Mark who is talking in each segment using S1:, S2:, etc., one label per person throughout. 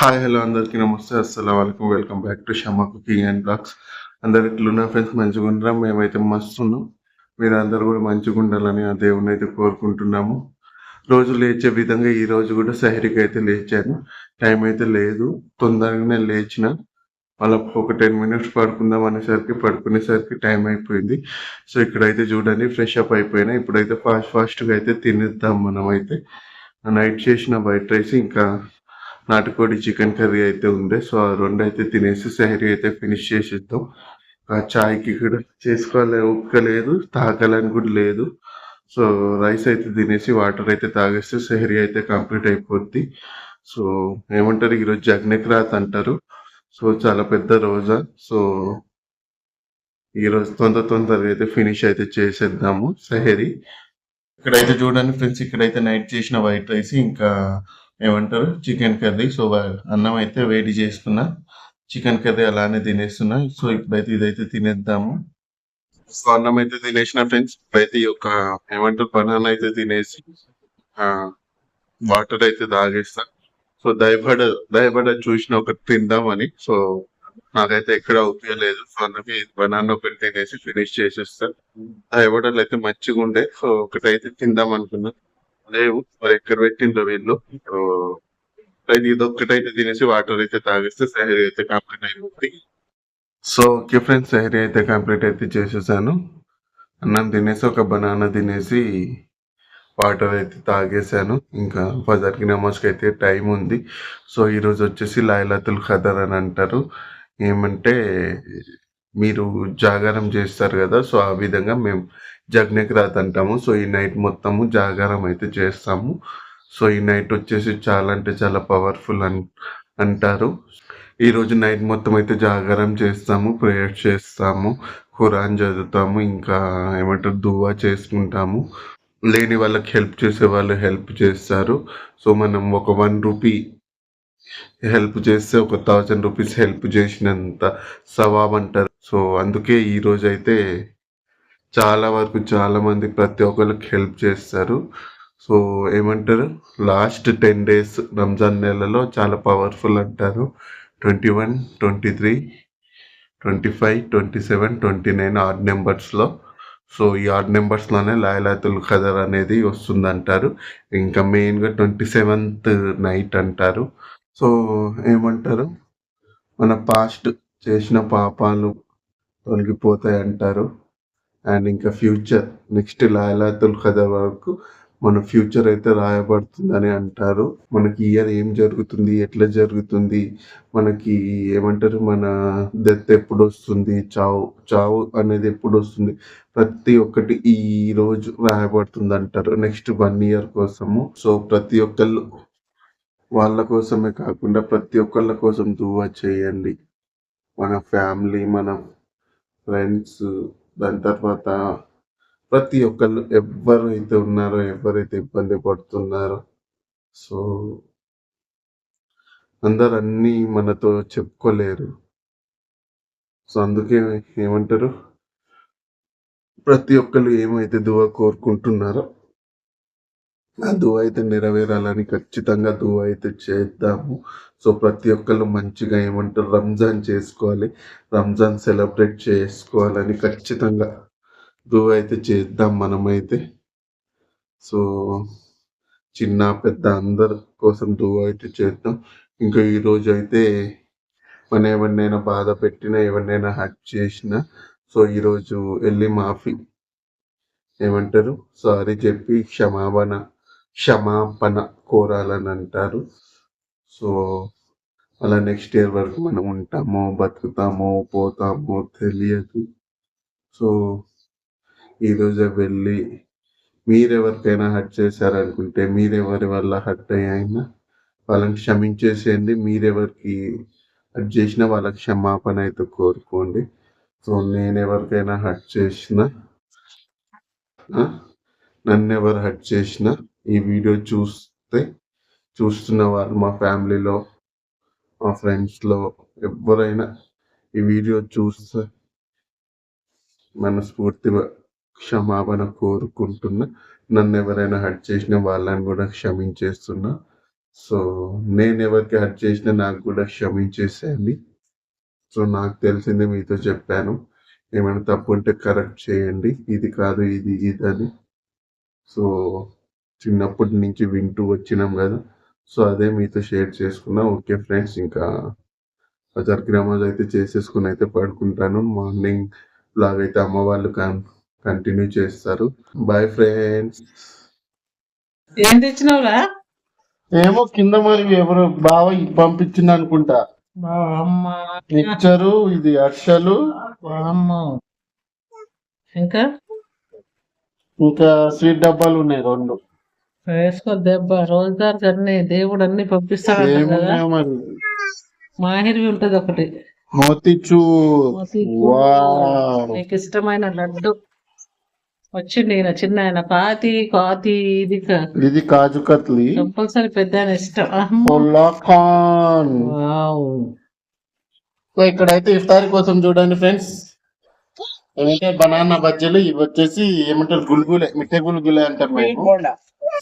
S1: Hi hello అందరికీ నమస్తే అస్సలం వాళ్ళకి welcome back to Shama cooking and blogs. అందరు ఎట్లున్నా ఫ్రెండ్స్ మంచిగా ఉండరా మేమైతే మస్తు ఉన్నాం మీరు అందరు కూడా మంచిగా ఉండాలని ఆ దేవుని అయితే కోరుకుంటున్నాము. రోజు లేచే విధంగా ఈ రోజు కూడా సహరికి అయితే లేచాను. టైం అయితే లేదు. తొందరగానే లేచిన. మళ్ళీ ఒక టెన్ మినిట్స్ పడుకుందాం అనేసరికి పడుకునేసరికి టైం అయిపోయింది. సో ఇక్కడైతే చూడండి ఫ్రెష్ అప్ అయిపోయినా. ఇప్పుడైతే ఫాస్ట్ ఫాస్ట్గా అయితే తినేద్దాం మనం అయితే నైట్ చేసిన వైట్ రైస్ ఇంకా నాటుకోడి చికెన్ కర్రీ అయితే ఉంది. సో ఆ రెండు అయితే తినేసి సహరీ అయితే ఫినిష్ చేసేద్దాం. ఆ చాయ్కి కూడా చేసుకోవాలి. ఉక్కలేదు తాగాలని కూడా లేదు. సో రైస్ అయితే తినేసి వాటర్ అయితే తాగేస్తే సహరీ అయితే కంప్లీట్ అయిపోద్ది. సో ఏమంటారు? ఈరోజు జగ్నక్రాత్ అంటారు. సో చాలా పెద్ద రోజా. సో ఈరోజు తొందర తొందరగా అయితే ఫినిష్ అయితే చేసేద్దాము సహరీ. ఇక్కడైతే చూడండి ఫ్రెండ్స్ ఇక్కడైతే నైట్ చేసిన వైట్ రైస్. ఇంకా ఏమంటారు? Chicken curry. సో అన్నం అయితే వేడి చేసుకున్నా చికెన్ కర్రీ అలానే తినేస్తున్నా. సో ఇప్పుడైతే ఇదైతే తినేద్దాము. సో అన్నం అయితే తినేసిన ఫ్రెండ్స్ ఇప్పుడైతే ఈ యొక్క ఏమంటారు బనానా అయితే తినేసి వాటర్ అయితే తాగేస్తా. సో దయపడ దయపడ చూసిన ఒకటి తిందామని సో నాకైతే ఎక్కడ ఉపయోగలేదు సో అందుకే బనానా ఒకటి తినేసి ఫినిష్ చేసేస్తా. దయపడలు అయితే మంచిగా ఉండే సో ఒకటైతే తిందాం అనుకున్నా. లేవు. మరి ఎక్కడ పెట్టిండ్రో వీళ్ళు? అయితే ఇది ఒక్కటైతే తినేసి వాటర్ అయితే తాగేస్తే సహరీ అయితే కంప్లీట్ అయిపోతుంది సో ఓకే ఫ్రెండ్స్ సహరీ అయితే కంప్లీట్ అయితే చేసేసాను. అన్నం తినేసి ఒక బనానా తినేసి వాటర్ అయితే తాగేసాను. ఇంకా ఫజర్కి నమాజ్కి అయితే టైం ఉంది. సో ఈరోజు వచ్చేసి లైలతుల్ ఖదర్ అని అంటారు. ఏమంటే మీరు జాగారం చేస్తారు కదా సో ఆ విధంగా మేము జగ్నక్ రాత్ అంటాము సో ఈ నైట్ మొత్తము జాగారం అయితే చేస్తాము. సో ఈ నైట్ వచ్చేసి చాలా అంటే చాలా పవర్ఫుల్ అన్ అంటారు. ఈరోజు నైట్ మొత్తం అయితే జాగారం చేస్తాము ప్రేయర్ చేస్తాము ఖురాన్ చదువుతాము ఇంకా ఏమంటారు దువా చేసుకుంటాము. లేని వాళ్ళకి హెల్ప్ చేసే వాళ్ళు హెల్ప్ చేస్తారు. సో మనం ఒక వన్ రూపీ హెల్ప్ చేస్తే ఒక థౌజండ్ రూపీస్ హెల్ప్ చేసినంత సవాబ్ అంటారు. సో అందుకే ఈరోజైతే అయితే చాలా వరకు చాలా మంది ప్రతి ఒక్కరికి హెల్ప్ చేస్తారు. సో ఏమంటారు? లాస్ట్ టెన్ డేస్ రంజాన్ నెలలో చాలా పవర్ఫుల్ అంటారు. Twenty one twenty three twenty five twenty seven twenty nine odd నెంబర్స్లో so ఈ ఆడ్ నెంబర్స్లోనే లాయలాతుల్ ఖదర్ అనేది వస్తుందంటారు. ఇంకా మెయిన్గా ట్వంటీ సెవెంత్ నైట్ అంటారు. సో ఏమంటారు? మన పాస్ట్ చేసిన పాపాలు తొలగిపోతాయి అంటారు అండ్ ఇంకా ఫ్యూచర్. నెక్స్ట్ లాయలాతుల్ ఖదర్ వరకు మన ఫ్యూచర్ అయితే రాయబడుతుందని అంటారు. మనకి ఇయర్ ఏం జరుగుతుంది ఎట్లా జరుగుతుంది మనకి ఏమంటారు మన డెత్ ఎప్పుడు వస్తుంది చావు చావు అనేది ఎప్పుడు వస్తుంది ప్రతి ఒక్కటి ఈ రోజు రాయబడుతుంది అంటారు నెక్స్ట్ వన్ ఇయర్ కోసము. సో ప్రతి ఒక్కళ్ళు వాళ్ళ కోసమే కాకుండా ప్రతి ఒక్కళ్ళ కోసం దువా చేయండి. మన ఫ్యామిలీ మన ఫ్రెండ్స్ దాని తర్వాత ప్రతి ఒక్కళ్ళు ఎవరైతే ఉన్నారో ఎవరైతే ఇబ్బంది పడుతున్నారో సో అందరు అన్నీ మనతో చెప్పుకోలేరు. సో అందుకే ఏమంటారు? ప్రతి ఒక్కళ్ళు ఏమైతే దువా కోరుకుంటున్నారో ఆ దువా అయితే నెరవేరాలని ఖచ్చితంగా దువా అయితే చేద్దాము. సో ప్రతి ఒక్కళ్ళు మంచిగా ఏమంటారు? రంజాన్ చేసుకోవాలి. రంజాన్ సెలబ్రేట్ చేసుకోవాలని ఖచ్చితంగా దువా అయితే చేద్దాం మనమైతే. సో చిన్న పెద్ద అందరి కోసం దువా అయితే చేద్దాం. ఇంకా ఈరోజు అయితే మన ఎవరినైనా బాధ పెట్టినా ఎవరినైనా హర్ట్ చేసినా సో ఈరోజు వెళ్ళి మాఫీ. ఏమంటారు? సారీ చెప్పి క్షమాపణ. క్షమాపణ కోరాలని అంటారు. సో అలా నెక్స్ట్ ఇయర్ వరకు మనం ఉంటామో బతుకుతామో పోతామో తెలియదు. సో ఈరోజే వెళ్ళి మీరెవరికైనా హట్ చేశారనుకుంటే మీరెవరి వల్ల హట్ అయినా వాళ్ళని క్షమించేసేయండి. మీరెవరికి హట్ చేసినా వాళ్ళకి క్షమాపణ అయితే కోరుకోండి. సో నేను ఎవరికైనా హట్ చేసిన నన్ను ఎవరు హట్ చేసినా ఈ వీడియో చూస్తే చూస్తున్న వాళ్ళు మా ఫ్యామిలీలో మా ఫ్రెండ్స్లో ఎవరైనా ఈ వీడియో చూస్తే మనస్ఫూర్తి క్షమాపణ కోరుకుంటున్నా. నన్ను ఎవరైనా హట్ చేసిన వాళ్ళని కూడా క్షమించేస్తున్నా.
S2: సో నేను ఎవరికి హట్ చేసినా నాకు కూడా క్షమించేసేయండి. సో నాకు తెలిసింది మీతో చెప్పాను. ఏమైనా తప్పు ఉంటే కరెక్ట్ చేయండి. ఇది కాదు ఇది ఇది అని. సో చిన్నప్పటి నుంచి వింటూ వచ్చినాం కదా. సో అదే మీతో షేర్ చేసుకున్నా. ఓకే ఫ్రెండ్స్ ఇంకా బజార్ గ్రామాలు అయితే చేసేసుకుని అయితే పడుకుంటాను. మార్నింగ్ బ్లాగ్ అయితే అమ్మ వాళ్ళు కంటిన్యూ చేస్తారు. బాయ్ ఫ్రెండ్స్
S3: ఏం తెచ్చినావురా?
S2: ఏమో కింద మరి ఎవరు బావ పంపించింది అనుకుంటా.
S3: అమ్మ
S2: మిక్చరు ఇది అక్షలు.
S3: అమ్మ ఇంకా?
S2: ఇంకా స్వీట్ డబ్బాలు ఉన్నాయి రెండు.
S3: వేసుకో దెబ్బ. రోజుదారు అన్ని దేవుడు అన్ని పంపిస్తాడు కదా.
S2: ఏమున్నాయో మరి?
S3: మాహిర్వి ఉంటది ఒకటి.
S2: మోతిచూర్
S3: మోతీచూర్.
S2: వావ్.
S3: నీకు ఇష్టమైన లడ్డు. వచ్చింది ఈయన చిన్న ఆయన. కాతి కాతి ఇది
S2: ఇది కాజు కత్లీ.
S3: కంపల్సరీ పెద్ద ఆయన ఇష్టం. వావ్.
S2: సో ఇక్కడైతే ఇఫ్తార్ కోసం చూడండి ఫ్రెండ్స్. ఏమంటే బనానా బజ్జీలు ఇవి వచ్చేసి ఏమంటారు? గుల్గులే మిఠాయి గుల్గులే అంటారు మేము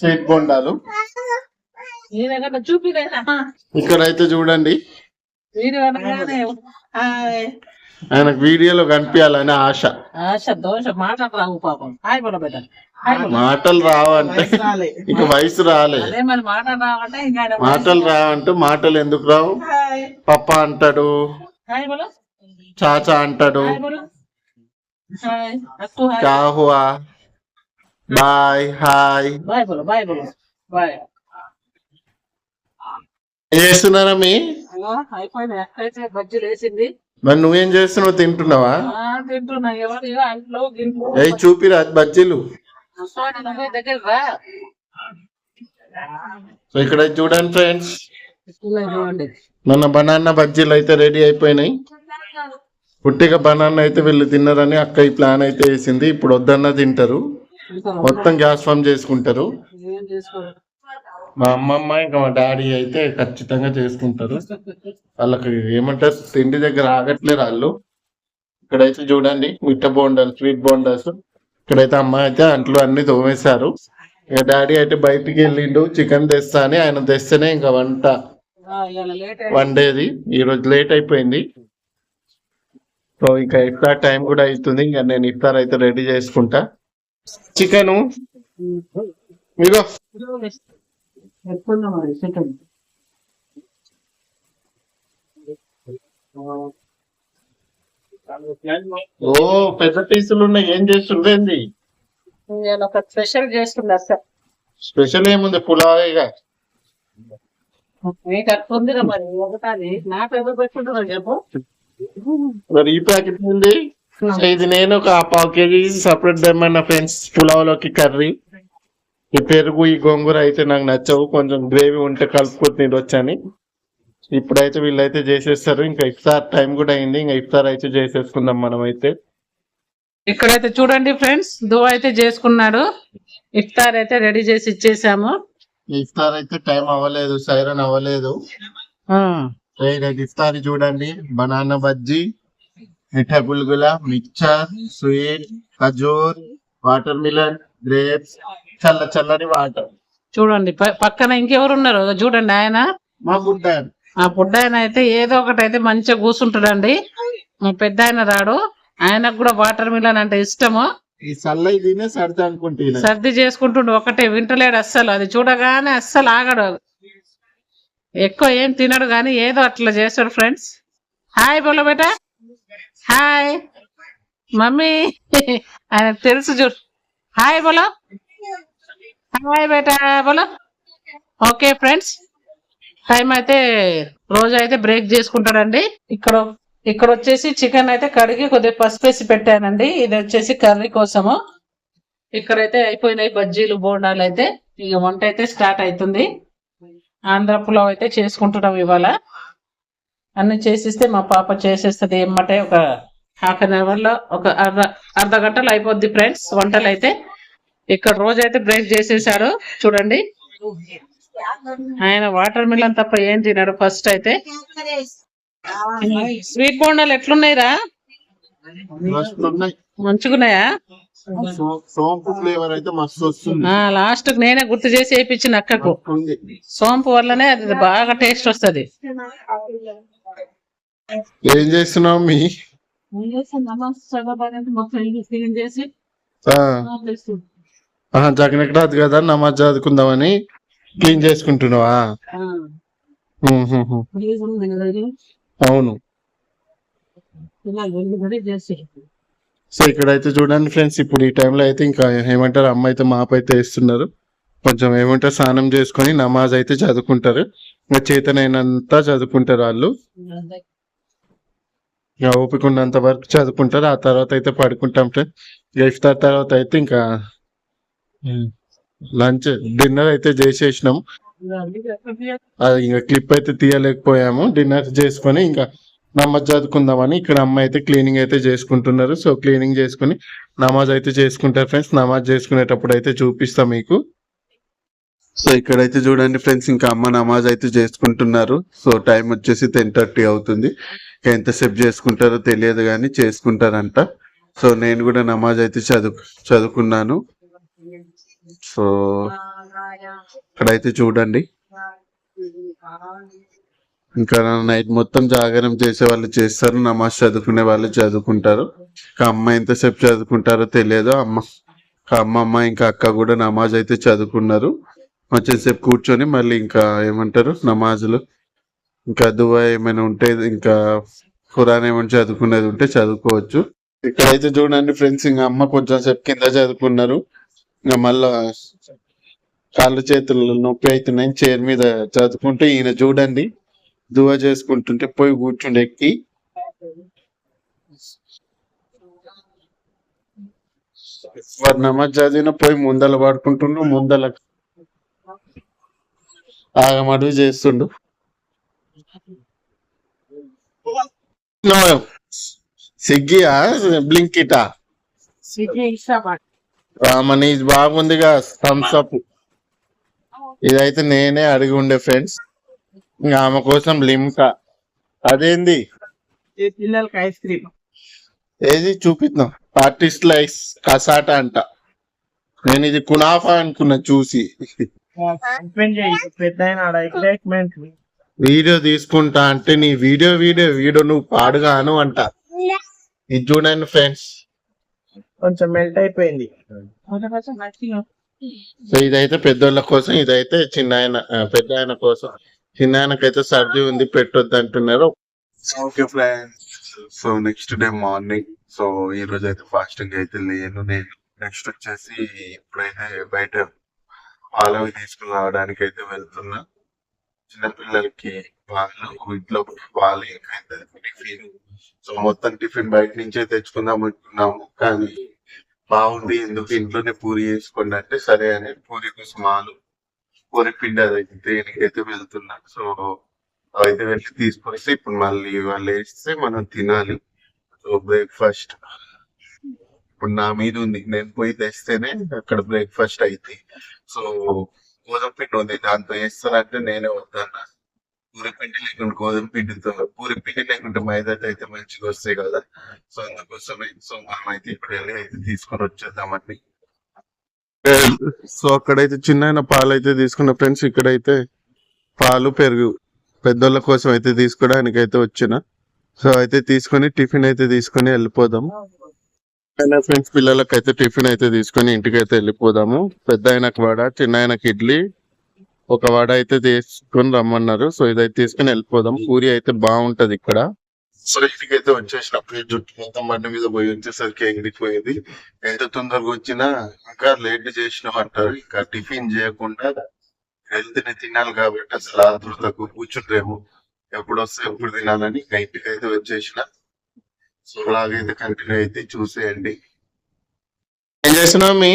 S2: స్వీట్ బొండాలు. ఇక్కడైతే చూడండి. ఆయనకు వీడియోలో కనిపించాలని ఆశ.
S3: ఆశ దోష మాట రావు పాపం. హాయ్ బిడ్డ.
S2: మాటలు రావంటే ఇక వయసు రాలే. మాటలు రావంటే మాటలు ఎందుకు రావు? పప్ప అంటాడు. చాచా అంటాడు. కాహువా. బాయ్ హాయ్
S3: బాయ్ బోలో బాయ్ బోలో బాయ్
S2: ఏం చేస్తున్నారా మీ?
S3: అలా అయిపోయింది ఎక్కడైతే బజ్జీలు వేసింది
S2: మరి నువ్వేం చేస్తున్నావు తింటున్నావా?
S3: తింటున్నా. ఎవరు అంట్లో గింట్లో
S2: ఏ చూపిరా బజ్జీలు
S3: దగ్గర రా.
S2: సో ఇక్కడ చూడండి ఫ్రెండ్స్. మన బనానా బజ్జీలు అయితే రెడీ అయిపోయినాయి. పుట్టిగా బనానా అయితే వీళ్ళు తిన్నారని అక్క ఈ ప్లాన్ అయితే వేసింది. ఇప్పుడు వద్దన్నా తింటారు. మొత్తం గ్యాస్ ఫామ్ చేసుకుంటారు. మా అమ్మమ్మ ఇంకా మా డాడీ అయితే ఖచ్చితంగా చేసుకుంటారు. వాళ్ళకి ఏమంటారు తిండి దగ్గర ఆగట్లేరు వాళ్ళు. ఇక్కడైతే చూడండి మిట్ట బోండాలు స్వీట్ బోండాస్. ఇక్కడైతే అమ్మ అయితే అంట్లో అన్ని తోమేశారు. ఇక డాడీ అయితే బయటికి వెళ్ళిండు చికెన్ తెస్తా అని ఆయన తెస్తేనే ఇంకా వంట. వండేది. ఈ రోజు లేట్ అయిపోయింది. సో ఇంకా ఇఫ్తార్ టైం కూడా అవుతుంది. ఇంకా నేను ఇఫ్తార్ అయితే రెడీ చేసుకుంటా. చికెన్?
S3: మరి
S2: ఓ పెద్ద పీసులు ఉన్నాయి. ఏం చేస్తుండేంది
S3: నేను ఒక స్పెషల్ చేస్తున్నా సార్.
S2: స్పెషల్ ఏముంది? పులావ్ ఇక
S3: మీకు అట్లా ఉందిరా మరి ఒకటాది. నాకు ఎవరు పెట్టుకుంటున్నారు చెప్పు.
S2: మరి ఈ ప్యాకెట్ ఉంది సో ఇది నేను ఒక పావు కేజీ సపరేట్ తెమ్మన్న ఫ్రెండ్స్ పులావ్లోకి కర్రీ. ఈ పెరుగు ఈ గోంగూర అయితే నాకు నచ్చవు. కొంచెం గ్రేవీ ఉంటే కలుపుకొని తినొచ్చని. ఇప్పుడైతే వీళ్ళైతే చేసేస్తారు. ఇంకా ఇఫ్తార్ టైం కూడా అయింది. ఇంకా ఇఫ్తార్ అయితే చేసేసుకుందాం మనం అయితే
S3: ఇక్కడైతే చూడండి ఫ్రెండ్స్ దువా అయితే చేసుకున్నాడు. ఇఫ్తార్ అయితే రెడీ చేసి ఇచ్చేసాము.
S2: ఇఫ్తార్ అయితే టైం అవ్వలేదు సైరన్ అవ్వలేదు. ఇఫ్తార్ చూడండి. బనానా బజ్జీ. మిఠా గుల్గుల మిక్చర్ స్వీట్ ఖజూర్ వాటర్ మిలన్ గ్రేప్స్ చల్ల చల్లని వాటర్.
S3: చూడండి పక్కన ఇంకెవరు ఉన్నారు చూడండి ఆయన.
S2: మా గుడ్డారు
S3: ఆ బుడ్డ ఆయన అయితే ఏదో ఒకటి అయితే మంచిగా కూర్చుంటాడండి మా పెద్ద ఆయన రాడు. ఆయనకు కూడా వాటర్ మిలన్ అంటే ఇష్టము.
S2: ఈ చల్ల ఇదినే సర్ది అనుకుంటే
S3: సర్ది చేసుకుంటుండు ఒకటే వింటలేడు అస్సలు. అది చూడగానే అస్సలు ఆగడు ఎక్కువ ఏం తినడు కానీ ఏదో అట్లా చేస్తాడు ఫ్రెండ్స్ హాయ్ బోలో బేటా. హాయ్ మమ్మీ ఆయన తెలుసు చూడు. హాయ్ బోలో. హాయ్ బేటా. బోలో. ఓకే ఫ్రెండ్స్ టైం అయితే రోజు అయితే బ్రేక్ చేసుకుంటాడండి. ఇక్కడ ఇక్కడ వచ్చేసి చికెన్ అయితే కడిగి కొద్దిగా పసుపు వేసి పెట్టానండి. ఇది వచ్చేసి కర్రీ కోసము. ఇక్కడైతే అయిపోయినాయి బజ్జీలు బోండాలు అయితే. ఇక వంట అయితే స్టార్ట్ అవుతుంది. ఆంధ్ర పులావ్ అయితే చేసుకుంటున్నాం ఇవాళ. అన్ని చేసిస్తే మా పాప చేసేస్తుంది ఏమంటే ఒక హాఫ్ అన్ అవర్లో ఒక అర్ధ అర్ధ గంటలు అయిపోద్ది ఫ్రెండ్స్ వంటలు అయితే ఇక్కడ రోజు అయితే బ్రేక్ చేసేసాడు చూడండి. ఆయన వాటర్ మిలన్ తప్ప ఏం తినాడు ఫస్ట్ అయితే? స్వీట్ బోండాలు ఎట్లున్నాయిరా?
S2: సో- సోంపు ఫ్లేవర్ అయితే మస్తు వస్తుంది.
S3: లాస్ట్ నేనే గుర్తు చేసి వేయించిన అక్కకు. సోంపు వల్లనే అది బాగా టేస్ట్ వస్తది.
S2: ఏం చేస్తున్నావు మీ?
S3: చేసి
S2: జగనకి రాదు కదా? నమాజ్ చదువుకుందామని క్లీన్ చేసుకుంటున్నావా. అవును. సో ఇక్కడైతే చూడండి ఫ్రెండ్స్ ఇప్పుడు ఈ టైంలో అయితే ఇంకా ఏమంటారు అమ్మ అయితే మాపు అయితే వేస్తున్నారు. కొంచెం ఏమంటారు స్నానం చేసుకొని నమాజ్ అయితే చదువుకుంటారు. ఇంకా చేతనైనంత చదువుకుంటారు వాళ్ళు. ఇక ఓపిక ఉన్నంత వరకు చదువుకుంటారు. ఆ తర్వాత అయితే పడుకుంటాం ఫ్రెండ్స్ ఇక ఇఫ్తార్ తర్వాత అయితే ఇంకా లంచ్ డిన్నర్ అయితే చేసేసినాం. అది ఇంకా క్లిప్ అయితే తీయలేకపోయాము. డిన్నర్ చేసుకొని ఇంకా నమాజ్ చదువుకుందామని ఇక్కడ అమ్మ అయితే క్లీనింగ్ అయితే చేసుకుంటున్నారు. సో క్లీనింగ్ చేసుకుని నమాజ్ అయితే చేసుకుంటారు ఫ్రెండ్స్ నమాజ్ చేసుకునేటప్పుడు అయితే చూపిస్తా మీకు. సో ఇక్కడైతే చూడండి ఫ్రెండ్స్ ఇంకా అమ్మ నమాజ్ అయితే చేసుకుంటున్నారు. సో టైం వచ్చేసి టెన్ థర్టీ అవుతుంది. ఎంతసేపు చేసుకుంటారో తెలియదు కానీ చేసుకుంటారంట. సో నేను కూడా నమాజ్ అయితే చదువు చదువుకున్నాను. సో ఇక్కడైతే చూడండి. ఇంకా నైట్ మొత్తం జాగరణ చేసే వాళ్ళు చేస్తారు నమాజ్ చదువుకునే వాళ్ళు చదువుకుంటారు. ఇంకా అమ్మ ఎంతసేపు చదువుకుంటారో తెలియదు. అమ్మ అమ్మమ్మ ఇంకా అక్క కూడా నమాజ్ అయితే చదువుకున్నారు. కొంచెంసేపు కూర్చొని మళ్ళీ ఇంకా ఏమంటారు? నమాజులు. ఇంకా దువా ఏమైనా ఉంటే ఇంకా ఖురాన్ ఏమైనా చదువుకునేది ఉంటే చదువుకోవచ్చు. ఇక్కడైతే చూడండి ఫ్రెండ్స్ ఇంకా అమ్మ కొంచెం సేపు కింద చదువుకున్నారు. ఇంకా మళ్ళా కాళ్ళు చేతులు నొప్పి అవుతున్నాయి చైర్ మీద చదువుకుంటే ఈయన చూడండి. దువా చేసుకుంటుంటే పోయి కూర్చుండి ఎక్కి. వాడు నమాజ్ చదివిన పోయి ముందల పడుకుంటుండు ముందల ఆగమడుగు చేస్తుండు. సిగ్గియా బ్లింకిటా? మన ఇది బాగుందిగా థమ్స్ అప్ ఇదైతే నేనే అడిగి ఉండే ఫ్రెండ్స్ ఇంకా ఆమె కోసం లిమ్కా అదేంది?
S3: పిల్లలకి ఐస్ క్రీమ్.
S2: ఏది చూపిద్దాం. ఆర్టిస్ట్ లైఫ్ కసాట అంట. నేను ఇది కునాఫా అనుకున్నా చూసి. వీడియో తీసుకుంటా అంటే నీ వీడియో వీడియో వీడియో నువ్వు పాడుగాను అంట. ఇది చూడండి ఫ్రెండ్స్
S3: కొంచెం మెల్ట్ అయిపోయింది.
S2: సో ఇదైతే పెద్దోళ్ళ కోసం ఇదైతే చిన్న ఆయన పెద్ద ఆయన కోసం. చిన్న ఆయనకైతే సర్ది ఉంది పెట్టొద్దు అంటున్నారు. Okay friends so next day morning so ఈ రోజు అయితే ఫాస్టింగ్ అయితే లేను నేను నెక్స్ట్ వచ్చేసి ఇప్పుడైతే బయట పాలవి తీసుకుని రావడానికి అయితే వెళ్తున్నా. చిన్నపిల్లలకి వాళ్ళు ఇంట్లో వాళ్ళు ఇంకా టిఫిన్ సో మొత్తం టిఫిన్ బయట నుంచే తెచ్చుకుందాం అనుకున్నాము కానీ బాగుంది ఎందుకు ఇంట్లోనే పూరి చేసుకోండి అంటే సరే అని పూరి కోసం ఆలు పూరి పిండి అది దేనికైతే వెళ్తున్నా. సో అయితే వెళ్ళి తీసుకొస్తే ఇప్పుడు మళ్ళీ వాళ్ళు వేస్తే మనం తినాలి. సో బ్రేక్ఫాస్ట్ ఇప్పుడు నా మీద ఉంది. నేను పోయి తెస్తేనే అక్కడ బ్రేక్ఫాస్ట్ అయితే సో గోధుమ పిండి ఉంది. దాంతో వేస్తానంటే నేనే వద్దన్నా. పూరి పిండి లేకుంటే గోధుమ పిండితో పూరి పిండి లేకుంటే మైదాతో అయితే మంచిగా వస్తాయి కదా. సో అందుకోసమే. సో మనం అయితే ఇప్పుడు వెళ్ళి అయితే తీసుకొని వచ్చేద్దామండి సో అక్కడైతే చిన్న పాలు అయితే తీసుకున్న ఫ్రెండ్స్ ఇక్కడైతే పాలు పెరుగు పెద్దోళ్ళ కోసం అయితే తీసుకోవడానికి అయితే వచ్చిన. సో అయితే తీసుకొని టిఫిన్ అయితే తీసుకొని వెళ్ళిపోదాం. ఫ్రెండ్స్ పిల్లలకి అయితే టిఫిన్ అయితే తీసుకొని ఇంటికి అయితే వెళ్ళిపోదాము. పెద్ద ఆయనకు వడ చిన్న ఆయనకి ఇడ్లీ ఒక వడ అయితే తీసుకొని రమ్మన్నారు. సో ఇదైతే తీసుకొని వెళ్ళిపోదాం. పూరి అయితే బాగుంటది ఇక్కడ. సో ఇంటికి అయితే వచ్చేసినప్పుడు జుట్టు మొత్తం బండి మీద పోయి వచ్చేసరికి ఎంగిపోయింది ఎంత తొందరగా వచ్చినా ఇంకా లేట్ చేసినాం అంటారు. ఇంకా టిఫిన్ చేయకుండా హెల్త్ని తినాలి కాబట్టి అసలు ఆతృతకు కూర్చుంటాము ఎప్పుడు వస్తే ఎప్పుడు తినాలని ఇంకా ఇంటికి అయితే వచ్చేసిన. సో అలాగైతే కంటిన్యూ అయితే చూసేయండి. ఏం చేస్తున్నావు మీ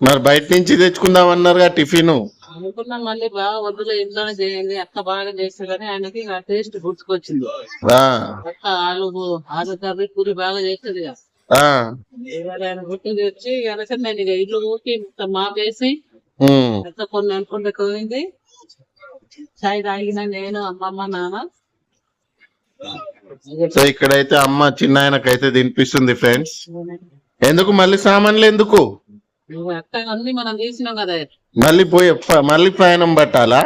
S2: మరి బయట నుంచి తెచ్చుకుందాం అన్నారుగా టిఫిన్.
S3: అనుకున్నా మళ్ళీ బాగా వద్దులే ఇంట్లోనే చేయండి అక్క బాగా ఆయనకి ఆ టేస్ట్ గుర్తుకొచ్చింది. ఆలు ఆలు కర్రీ పూరి బాగా చేస్తుంది కదా. ఇవాళ ఆయన గుర్తుకు వచ్చి వెనక నేను ఇక ఇల్లు ఊకి మొత్తం మాపేసి ఎంత కొన్ని అనుకుంటే పోయింది చాయ్ తాగిన నేను అమ్మమ్మ నాన్న.
S2: సో ఇక్కడైతే అమ్మ చిన్న ఆయనకైతే తినిపిస్తుంది ఫ్రెండ్స్. ఎందుకు? మళ్ళీ సామాన్లు ఎందుకు?
S3: మనం కదా.
S2: మళ్ళీ పోయి మళ్ళీ ప్రయాణం పట్టాలా.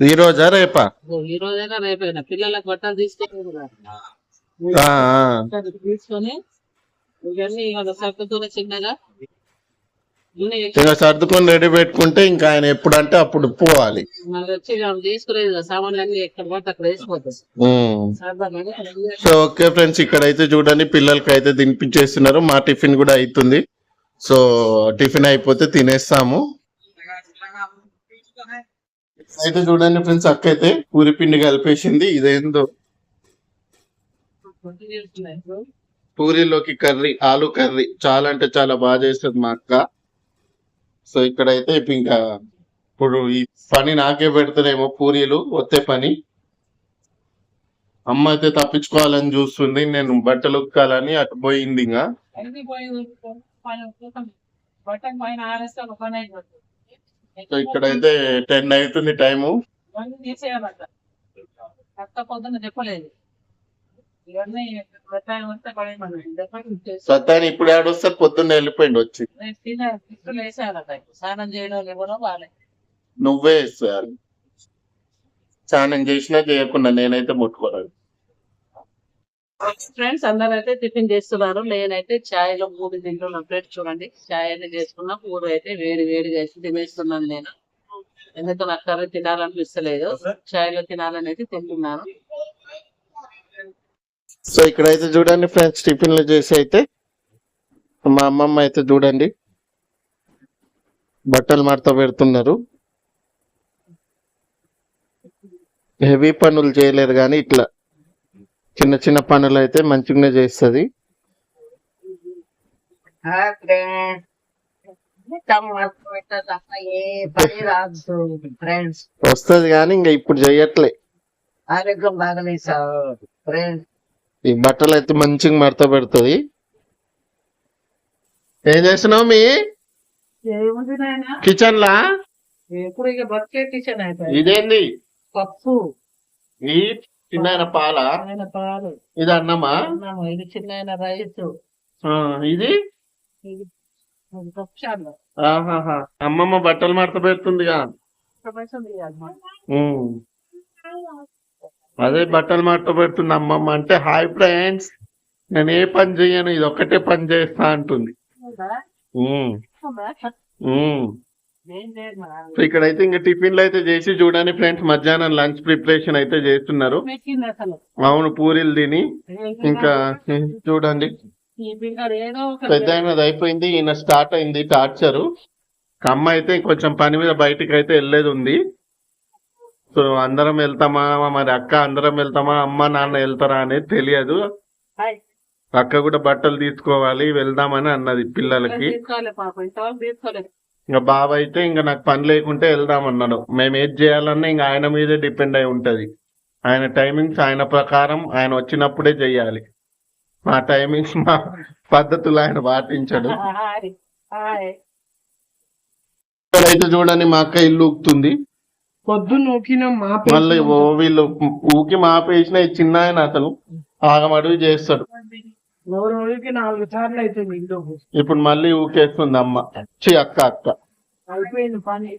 S2: ఈ రోజా రేపా?
S3: ఈ రోజైనా రేపైనా. పిల్లలకు బట్టలు తీసుకొని. తీసుకొని ఇవన్నీ సర్దుతూనే చిన్నగా
S2: ఇక సర్దుకొని రెడీ పెట్టుకుంటే ఇంకా ఆయన ఎప్పుడంటే అప్పుడు పోవాలి. సో ఓకే ఫ్రెండ్స్ ఇక్కడైతే చూడండి పిల్లలకి అయితే తినిపించేస్తున్నారు. మా టిఫిన్ కూడా అవుతుంది సో టిఫిన్ అయిపోతే తినేస్తాము. అయితే చూడండి ఫ్రెండ్స్ అక్క అయితే పూరి పిండి కలిపేసింది. ఇదేందో? పూరీలోకి కర్రీ ఆలు కర్రీ. చాలా అంటే చాలా బాగా చేస్తుంది మా అక్క. సో ఇక్కడైతే ఇప్పుడు ఇంకా ఇప్పుడు ఈ పని నాకే పెడతారేమో పూరీలు వచ్చే పని. అమ్మ అయితే తప్పించుకోవాలని చూస్తుంది నేను బట్టలు ఉక్కాలని అటు పోయింది ఇంకా. సో ఇక్కడైతే టెన్ అవుతుంది టైము.
S3: చెప్పలేదు ఇవన్నీ బట్టాయి వస్తే పడేయమని చెప్పండి చేసి
S2: సత్తాని ఇప్పుడు ఆడొస్తారు పొద్దున్న వెళ్ళిపోయింది వచ్చి.
S3: స్నానం చేయడం ఎవరో వాళ్ళే.
S2: నువ్వే వేసేయాలి. స్నానం చేసినా చేయకుండా నేనైతే ముట్టుకోలేదు.
S3: ఫ్రెండ్స్ అందరూ అయితే టిఫిన్ చేస్తున్నారు. నేనైతే చాయ్లో పూరి తింటున్నా ఫ్రెండ్స్ చూడండి. చాయ్ అయితే చేసుకున్నా పూరి అయితే వేడి వేడిగా వేసి తినేస్తున్నాను నేను. ఎందుకు నాకు కర్రీ తినాలనిపిస్తలేదు. చాయ్లో తినాలని అయితే తింటున్నాను.
S2: సో ఇక్కడైతే చూడండి ఫ్రెండ్స్ టిఫిన్లు చేసి అయితే మా అమ్మమ్మ అయితే చూడండి బట్టలు మడత పెడుతున్నారు. హెవీ పనులు చేయలేదు కానీ ఇట్లా చిన్న చిన్న పనులు అయితే మంచిగానే చేస్తుంది. వస్తుంది కానీ ఇంకా ఇప్పుడు చెయ్యట్లే
S3: ఆరోగ్యం బాగాలేదు సార్. ఫ్రెండ్స్
S2: ఈ బట్టలు అయితే మంచిగా మడత పెడుతుంది. ఏం చేస్తున్నావు మీ? కిచెన్ లా
S3: ఇక బతికే కిచెన్
S2: ఇదేంది?
S3: పప్పు.
S2: ఈ చిన్న పాల?
S3: పాలు.
S2: ఇది అన్నమా?
S3: ఇది చిన్న రైస్.
S2: ఆ, ఇది? అమ్మమ్మ బట్టలు మడత పెడుతుందిగా. అదే బట్టలు మడత పెడుతుంది అమ్మమ్మ. అంటే హాయ్ ఫ్రెండ్స్ నేను ఏ పని చెయ్యను ఇది ఒక్కటే పని చేస్తా అంటుంది. సో ఇక్కడైతే ఇంకా టిఫిన్లు అయితే చేసి చూడండి ఫ్రెండ్స్ మధ్యాహ్నం లంచ్ ప్రిపరేషన్ అయితే చేస్తున్నారు. అవును పూరీలు తిని ఇంకా చూడండి. పెద్ద ఆయనది అయిపోయింది ఈయన స్టార్ట్ అయింది టార్చర్. అమ్మ అయితే కొంచెం పని మీద బయటికి అయితే వెళ్ళేది ఉంది సో అందరం వెళ్తామా? మరి అక్క అందరం వెళ్తామా? అమ్మ నాన్న వెళ్తారా అనేది తెలియదు. అక్క కూడా బట్టలు తీసుకోవాలి వెళ్దామని అన్నది పిల్లలకి. ఇంకా బాబు అయితే ఇంకా నాకు పని లేకుంటే వెళ్దాం అన్నాడు మేము ఏది చేయాలన్నా ఇంకా ఆయన మీదే డిపెండ్ అయి ఉంటది. ఆయన టైమింగ్స్ ఆయన ప్రకారం ఆయన వచ్చినప్పుడే చెయ్యాలి మా టైమింగ్స్ మా పద్ధతులు ఆయన పాటించడు. ఇక్కడైతే చూడండి మా అక్క ఇల్లు ఊకుతుంది
S3: పొద్దున్న నూకినాం
S2: మళ్ళీ ఓ వీళ్ళు ఊకి మాపేసిన చిన్న ఆయన అసలు ఆగమడుగు చేస్తాడు.
S3: నాలుగు సార్లు అవుతుంది ఇంట్లో
S2: ఇప్పుడు మళ్ళీ ఊకేస్తుంది అమ్మ. చి అక్క అక్క.
S3: అయిపోయింది పని.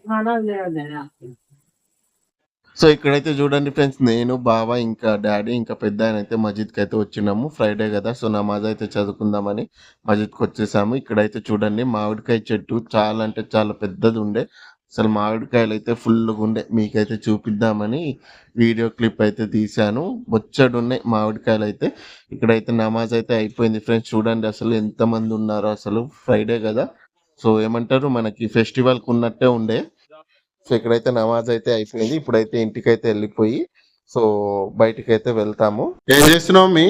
S2: సో ఇక్కడైతే చూడండి ఫ్రెండ్స్ నేను బావ ఇంకా డాడీ ఇంకా పెద్ద ఆయన అయితే మస్జిద్కి అయితే వచ్చినాము. ఫ్రైడే కదా సో నమాజ్ అయితే చదువుకుందామని మస్జిద్కి వచ్చేసాము. ఇక్కడైతే చూడండి మామిడికాయ చెట్టు చాలా అంటే చాలా పెద్దది ఉండే. అసలు మామిడికాయలు అయితే ఫుల్గా ఉండే మీకైతే చూపిద్దామని వీడియో క్లిప్ అయితే తీశాను. బొచ్చడు ఉన్నాయి మామిడికాయలు అయితే ఇక్కడైతే నమాజ్ అయితే అయిపోయింది ఫ్రెండ్స్. చూడండి అసలు ఎంతమంది ఉన్నారో అసలు. ఫ్రైడే కదా. సో ఏమంటారు? మనకి ఫెస్టివల్కి ఉన్నట్టే ఉండే. సో ఇక్కడైతే నమాజ్ అయితే అయిపోయింది. ఇప్పుడైతే ఇంటికైతే వెళ్ళిపోయి సో బయటికి అయితే వెళ్తాము. ఏం చేస్తున్నావు మీ?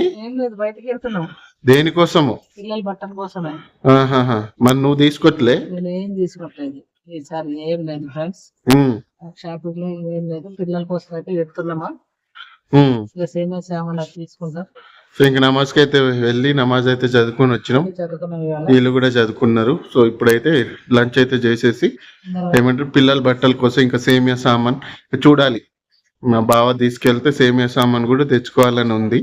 S3: బయటకి వెళ్తున్నాం.
S2: దేనికోసము?
S3: పిల్లల బట్టల కోసమే.
S2: మరి నువ్వు తీసుకోవట్లే
S3: నేను ఏం తీసుకోవట్లేదు ఈసారి ఏం లేదు ఫ్రెండ్స్. షాపింగ్లో ఏం లేదు. పిల్లల కోసం అయితే. ఇక సేమే సామాన్ తీసుకుంటాం
S2: సో ఇంక నమాజ్కి అయితే వెళ్ళి నమాజ్ అయితే చదువుకొని వచ్చినాం. వీళ్ళు కూడా చదువుకున్నారు. సో ఇప్పుడైతే లంచ్ అయితే చేసేసి ఏమంటారు? పిల్లల బట్టల కోసం ఇంకా సేమియా సామాన్ చూడాలి. మా బావ తీసుకెళ్తే సేమియా సామాన్ కూడా తెచ్చుకోవాలని ఉంది.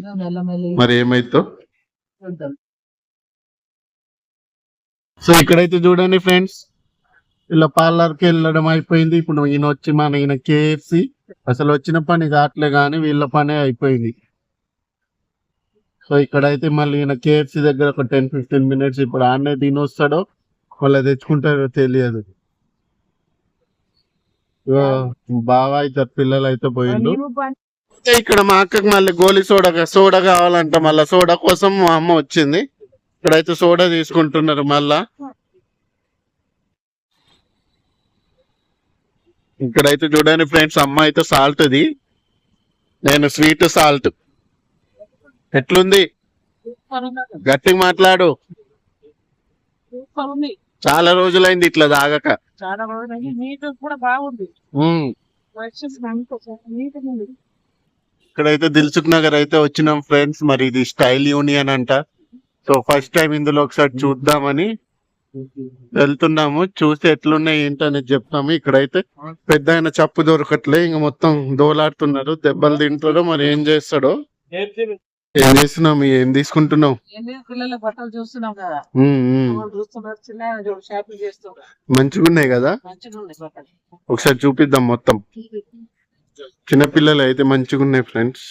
S2: మరి ఏమైతో? సో ఇక్కడైతే చూడండి ఫ్రెండ్స్. ఇలా పార్లర్కి వెళ్ళడం అయిపోయింది. ఇప్పుడు ఈయన వచ్చి మన ఈయన కేఎఫ్సి. అసలు వచ్చిన పని కావట్లే కానీ వీళ్ళ పనే అయిపోయింది. సో ఇక్కడైతే మళ్ళీ ఈయన కేఎఫ్సి దగ్గర ఒక టెన్ ఫిఫ్టీన్ మినిట్స్ ఇప్పుడు ఆడనే తిని వస్తాడో వాళ్ళు తెచ్చుకుంటారో తెలియదు. బాగా ఇద్దరు పిల్లలు అయితే పోయిండు. ఇక్కడ మా అక్కకి మళ్ళీ గోలీ సోడా సోడా కావాలంట. మళ్ళీ సోడా కోసం మా అమ్మ వచ్చింది. ఇక్కడైతే సోడా తీసుకుంటున్నారు మళ్ళా. ఇక్కడైతే చూడండి ఫ్రెండ్స్ అమ్మ అయితే సాల్ట్ అది నేను స్వీట్ సాల్ట్ ఎట్లుంది? గట్టిగా మాట్లాడు. చాలా రోజులైంది ఇట్లా తాగక.
S3: చాలా కూడా బాగుంది.
S2: ఇక్కడైతే దిల్సుఖ్ నగర్ అయితే వచ్చినాం ఫ్రెండ్స్. మరి ఇది స్టైల్ యూనియన్ అంట. సో ఫస్ట్ టైం ఇందులో ఒకసారి చూద్దామని వెళ్తున్నాము చూసి ఎట్లున్నాయి ఏంటనేది చెప్తాము. ఇక్కడైతే పెద్ద ఆయన చప్పు దొరకట్లే ఇంక మొత్తం దోలాడుతున్నారు దెబ్బలు తింటారో మరి ఏం చేస్తాడో? ఏం చేస్తున్నావు ఏం తీసుకుంటున్నావు?
S3: ఏంటి పిల్లల బట్టలు చూస్తున్నాం కదా.
S2: మంచిగా ఉన్నాయి కదా? ఒకసారి చూపిద్దాం మొత్తం. చిన్న పిల్లలు అయితే మంచిగా ఉన్నాయి ఫ్రెండ్స్.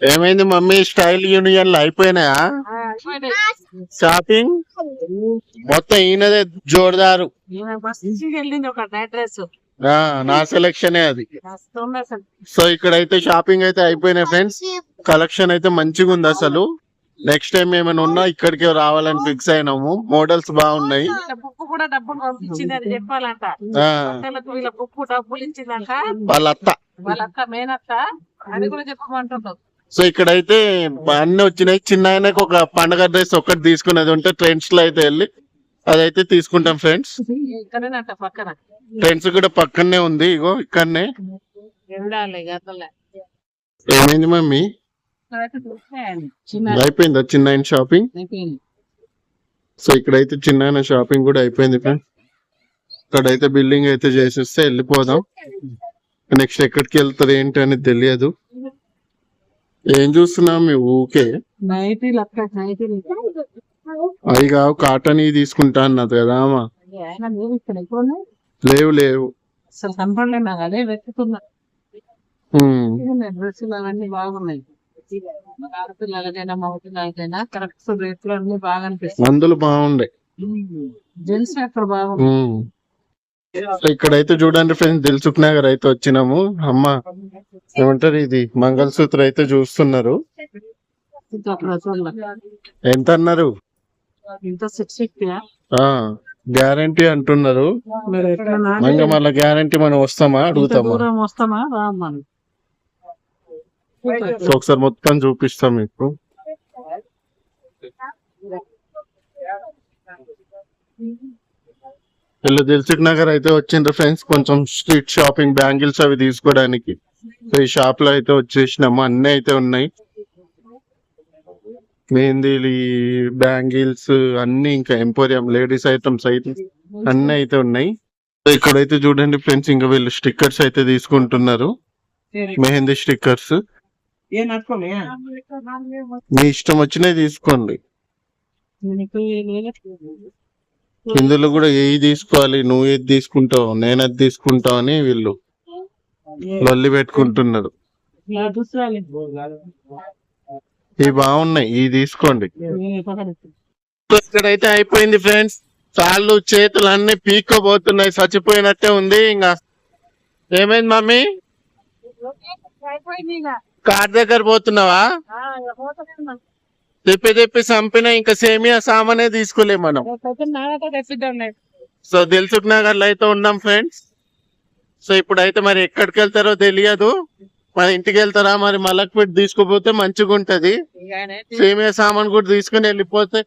S2: ఏమైంది మమ్మీ? స్టైల్ యూనియన్ అయిపోయినాయా. షాపింగ్? మొత్తం ఈయనదే జోరుదారు. నా సెలక్షనే అది. సో ఇక్కడైతే షాపింగ్ అయితే అయిపోయినాయి ఫ్రెండ్స్. కలెక్షన్ అయితే మంచిగా ఉంది అసలు. నెక్స్ట్ టైం ఏమైనా ఉన్నా ఇక్కడికి రావాలని ఫిక్స్ అయినాము. మోడల్స్ బాగున్నాయి.
S3: బుక్ కూడా డబ్బులు పంపించింది అని చెప్పాలంట.
S2: ఆ,
S3: పిల్లలకు వీళ్ళ బుక్ డబ్బులు ఇచ్చిందంట.
S2: వాళ్ళ అత్త
S3: వాళ్ళ అక్క మేనత్త. అది కూడా చెప్పమంటున్నారు
S2: సో ఇక్కడైతే అన్ని వచ్చినాయి. చిన్న ఆయనకు ఒక పండగ డ్రెస్ ఒకటి తీసుకునేది ఉంటే ట్రెండ్స్లో అయితే వెళ్ళి అదైతే తీసుకుంటాం ఫ్రెండ్స్. ట్రెండ్స్ కూడా పక్కనే ఉంది. ఇగో ఇక్కడనే. ఏమైంది మమ్మీ? అయిపోయిందా చిన్న ఆయన షాపింగ్
S3: అయిపోయింది.
S2: సో ఇక్కడైతే చిన్న ఆయన షాపింగ్ కూడా అయిపోయింది ఫ్రెండ్స్ ఇక్కడైతే బిల్డింగ్ అయితే చేసేస్తే వెళ్ళిపోదాం. నెక్స్ట్ ఎక్కడికి వెళ్తారు ఏంటి అనేది తెలియదు. ఏం చూస్తున్నాం ఊకే? అవి కావు కాటన్ ఇవి తీసుకుంటా అన్నది కదా అమ్మా.
S3: లేవు.
S2: లేవు.
S3: అసలు కనపడలేదు నాకు అదే వెతుకుతున్నా.
S2: ఉమ్.
S3: డ్రెస్సులు అవన్నీ బాగున్నాయి. ఆడపిల్లలకైనా అన్ని బాగా
S2: మందులు బాగుండే.
S3: జెంట్స్ బాగుంది.
S2: ఇక్కడైతే చూడండి ఫ్రెండ్స్ దిల్సుఖ్ నగర్ అయితే వచ్చినాము. అమ్మ ఏమంటారు ఇది? మంగళసూత్ర అయితే చూస్తున్నారు. ఎంత అన్నారు? గ్యారంటీ అంటున్నారు. మళ్ళీ గ్యారంటీ మనం వస్తామా? అడుగుతామా?
S3: వస్తామా?
S2: సో ఒకసారి మొత్తం చూపిస్తాం మీకు. వీళ్ళు దిల్సుఖ్ నగర్ అయితే వచ్చిండ్రు ఫ్రెండ్స్. కొంచెం స్ట్రీట్ షాపింగ్ బ్యాంగిల్స్ అవి తీసుకోవడానికి. సో ఈ షాప్లో అయితే వచ్చేసినాము. అన్ని అయితే ఉన్నాయి. మెహందీలు బ్యాంగిల్స్ అన్ని ఇంకా ఎంపోరియం లేడీస్ ఐటమ్స్ అయితే అన్ని అయితే ఉన్నాయి. సో ఇక్కడైతే చూడండి ఫ్రెండ్స్ ఇంకా వీళ్ళు స్టిక్కర్స్ అయితే తీసుకుంటున్నారు. మెహందీ స్టిక్కర్స్.
S3: ఏం
S2: మీ ఇష్టం వచ్చినవి తీసుకోండి. ఇందులో కూడా ఏది తీసుకోవాలి నువ్వు ఏది తీసుకుంటావు నేను అది తీసుకుంటావు అని వీళ్ళు లొల్లి పెట్టుకుంటున్నారు. ఇవి బాగున్నాయి ఇవి తీసుకోండి. ఇక్కడైతే అయిపోయింది ఫ్రెండ్స్. కాళ్ళు చేతులు అన్ని పీక్కోబోతున్నాయి చచ్చిపోయినట్టే ఉంది ఇంకా. ఏమైంది మమ్మీ? కార్ దగ్గర పోతున్నావా? తిప్పి తిప్పి చంపిన ఇంకా సేమియా సామానే తీసుకోలే మనం. సో దిల్సుఖ్ నగర్లో అయితే ఉన్నాం ఫ్రెండ్స్. సో ఇప్పుడైతే మరి ఎక్కడికి వెళ్తారో తెలియదు. మన ఇంటికి వెళ్తారా? మరి మలక్పేట్ తీసుకుపోతే మంచిగా ఉంటది. సేమియా సామాన్ కూడా తీసుకుని వెళ్ళిపోతే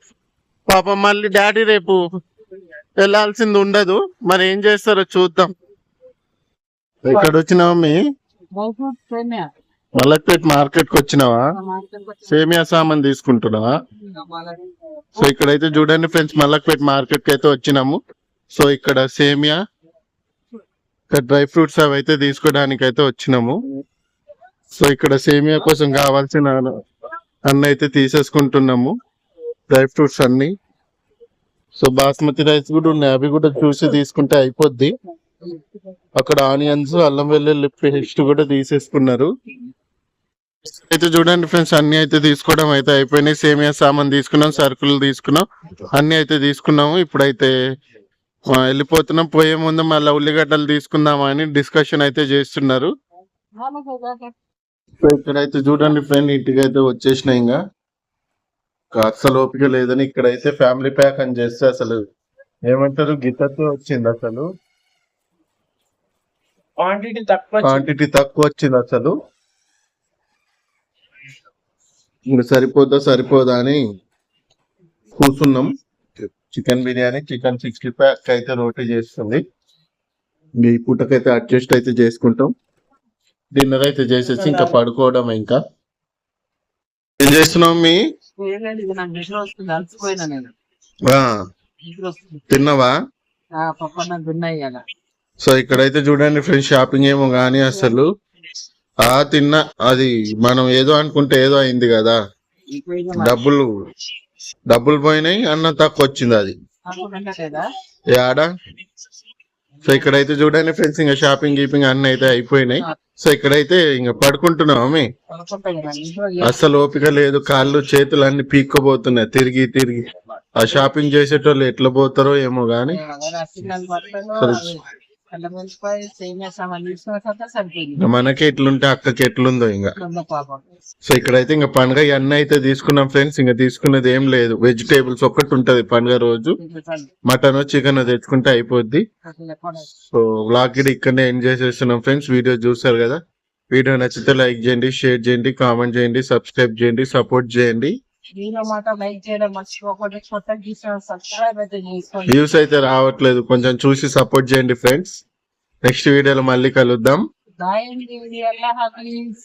S2: పాపం మళ్ళీ డాడీ రేపు వెళ్ళాల్సింది ఉండదు. మరి ఏం చేస్తారో చూద్దాం. ఇక్కడ వచ్చినావా మీ మల్లక్పేట్ మార్కెట్కి వచ్చినావా సేమియా సామాన్ తీసుకుంటున్నావా? సో ఇక్కడైతే చూడండి ఫ్రెండ్స్ మల్లక్పేట్ మార్కెట్కి అయితే వచ్చినాము. సో ఇక్కడ సేమియా ఇక్కడ డ్రై ఫ్రూట్స్ అవి అయితే తీసుకోవడానికి అయితే వచ్చినాము. సో ఇక్కడ సేమియా కోసం కావాల్సిన అన్ని అయితే తీసేసుకుంటున్నాము. డ్రై ఫ్రూట్స్ అన్ని. సో బాస్మతి రైస్ కూడా ఉన్నాయి. అవి కూడా చూసి తీసుకుంటే అయిపోద్ది. అక్కడ ఆనియన్స్ అల్లం వెల్లుల్లి పేస్ట్ కూడా తీసేసుకున్నారు. అయితే చూడండి ఫ్రెండ్స్ అన్ని అయితే తీసుకోవడం అయితే అయిపోయినాయి. సేమియా సామాన్ తీసుకున్నాం సరుకులు తీసుకున్నాం అన్ని అయితే తీసుకున్నాము. ఇప్పుడైతే వెళ్ళిపోతున్నాం. పోయే ముందు మళ్ళీ ఉల్లిగడ్డలు తీసుకుందామా అని డిస్కషన్ అయితే చేస్తున్నారు. ఇక్కడైతే చూడండి ఫ్రెండ్ ఇంటికి అయితే వచ్చేసినాయి ఇంకా అస్సలు ఓపిక లేదని ఇక్కడైతే ఫ్యామిలీ ప్యాక్ అని చేస్తే అసలు ఏమంటారు? గిత్తతో వచ్చింది అసలు.
S4: క్వాంటిటీ తక్కువ.
S2: క్వాంటిటీ తక్కువ వచ్చింది అసలు. ఇంకా సరిపోదా సరిపోదా అని కూర్చున్నాం. Chicken biryani chicken sixty pack అయితే రోటీ చేస్తుంది. ఈ పూటకైతే అడ్జస్ట్ అయితే చేసుకుంటాం. డిన్నర్ అయితే చేసేసి ఇంకా పడుకోవడం ఇంకా. ఏం చేస్తున్నావు మీ? తిన్నావా? సో ఇక్కడైతే చూడండి ఫ్రెండ్స్ షాపింగ్ ఏమో కానీ అసలు. ఆ తిన్నా అది మనం ఏదో అనుకుంటే ఏదో అయింది కదా. డబ్బులు డబ్బులు పోయినాయి అన్న తక్కువ వచ్చింది అది. ఏడా సో ఇక్కడైతే చూడండి ఫ్రెండ్స్ ఇంకా షాపింగ్ గీపింగ్ అన్ని అయితే అయిపోయినాయి. సో ఇక్కడైతే ఇంకా పడుకుంటున్నాం అస్సలు ఓపిక లేదు కాళ్ళు చేతులు అన్ని పీక్కపోతున్నాయి తిరిగి తిరిగి. ఆ షాపింగ్ చేసేటోళ్ళు ఎట్లా పోతారో ఏమో గాని. మనకి ఎట్లుంటే అక్కకి ఎట్లుందో ఇంకా. సో ఇక్కడైతే ఇంకా పండుగ ఇవన్నీ అయితే తీసుకున్నాం ఫ్రెండ్స్ ఇంకా తీసుకున్నది ఏం లేదు. వెజిటేబుల్స్ ఒక్కటి ఉంటది పండుగ రోజు. మటన్ చికెన్ తెచ్చుకుంటే అయిపోద్ది. సో కూడా ఇక్కడనే ఎండ్ చేసేస్తున్నాం ఫ్రెండ్స్. వీడియో చూసారు కదా? వీడియో నచ్చితే లైక్ చేయండి షేర్ చేయండి కామెంట్ చేయండి సబ్స్క్రైబ్ చేయండి సపోర్ట్ చేయండి.
S4: వీడియో మాట లైక్ చేయడం మర్చిపోకుండా కొత్త గీసిన సబ్స్క్రైబ్ అయితే చేసుకోండి
S2: వ్యూస్ అయితే రావట్లేదు. కొంచెం చూసి సపోర్ట్ చేయండి ఫ్రెండ్స్ నెక్స్ట్ వీడియోలో మళ్ళీ కలుద్దాం.
S4: అల్లా హాఫీజ్